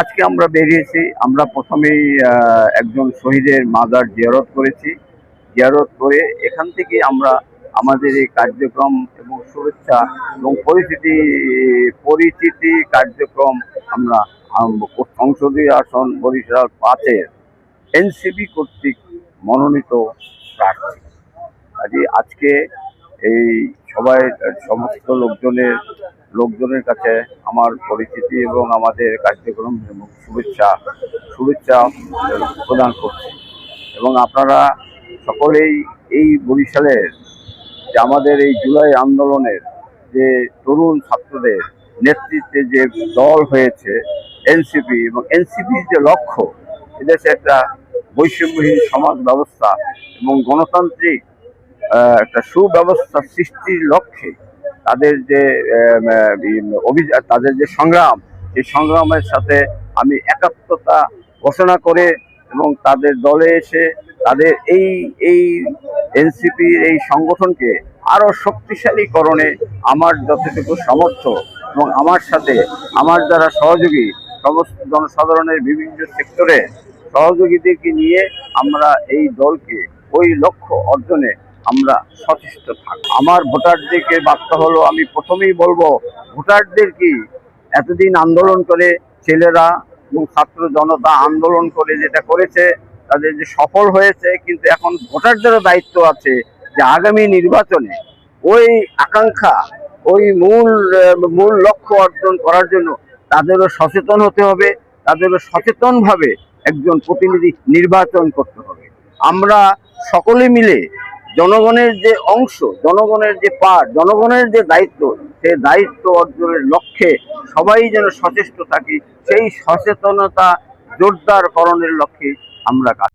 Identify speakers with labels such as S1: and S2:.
S1: আজকে আমরা বেরিয়েছি, আমরা প্রথমেই একজন শহীদের মাদার জিয়ারত করেছি। জিয়ারত করে এখান থেকে আমরা আমাদের এই কার্যক্রম এবং শুভেচ্ছা এবং পরিচিতি পরিচিতি কার্যক্রম আমরা সংসদীয় আসন বরিশাল পাঁচের এনসিবি কর্তৃক মনোনীত প্রার্থী। কাজে আজকে এই সবাই, সমস্ত লোকজনের লোকজনের কাছে আমার পরিচিতি এবং আমাদের কার্যক্রম শুভেচ্ছা শুভেচ্ছা প্রদান করছি। এবং আপনারা সকলেই এই বরিশালের যে আমাদের এই জুলাই আন্দোলনের যে তরুণ ছাত্রদের নেতৃত্বে যে দল হয়েছে, এনসিপি এবং এনসিপির যে লক্ষ্য, এদেশে একটা বৈষম্যহীন সমাজ ব্যবস্থা এবং গণতান্ত্রিক একটা সুব্যবস্থা সৃষ্টির লক্ষ্যে তাদের যে অভিযান তাদের যে সংগ্রাম এই সংগ্রামের সাথে আমি একাত্মতা ঘোষণা করে এবং তাদের দলে এসে তাদের এই এই এনসিপির এই সংগঠনকে আরও শক্তিশালীকরণে আমার যতটুকু সমর্থ এবং আমার সাথে, আমার যারা সহযোগী, সমস্ত জনসাধারণের বিভিন্ন সেক্টরে সহযোগীদেরকে নিয়ে আমরা এই দলকে, ওই লক্ষ্য অর্জনে আমরা সচেষ্ট থাক আমার ভোটারদেরকে বার্তা হলো, আমি প্রথমেই বলব, ভোটারদের কি এতদিন আন্দোলন করে ছেলেরা এবং ছাত্র জনতা আন্দোলন করে যেটা করেছে, তাদের যে সফল হয়েছে, কিন্তু এখন ভোটারদেরও দায়িত্ব আছে যে আগামী নির্বাচনে ওই আকাঙ্ক্ষা, ওই মূল মূল লক্ষ্য অর্জন করার জন্য তাদেরও সচেতন হতে হবে, তাদেরও সচেতনভাবে একজন প্রতিনিধি নির্বাচন করতে হবে। আমরা সকলে মিলে জনগণের যে অংশ, জনগণের যে পার জনগণের যে দায়িত্ব, সে দায়িত্ব অর্জনের লক্ষ্যে সবাই যেন সচেষ্ট থাকি, সেই সচেতনতা জোরদারকরণের লক্ষ্যে আমরা কাজ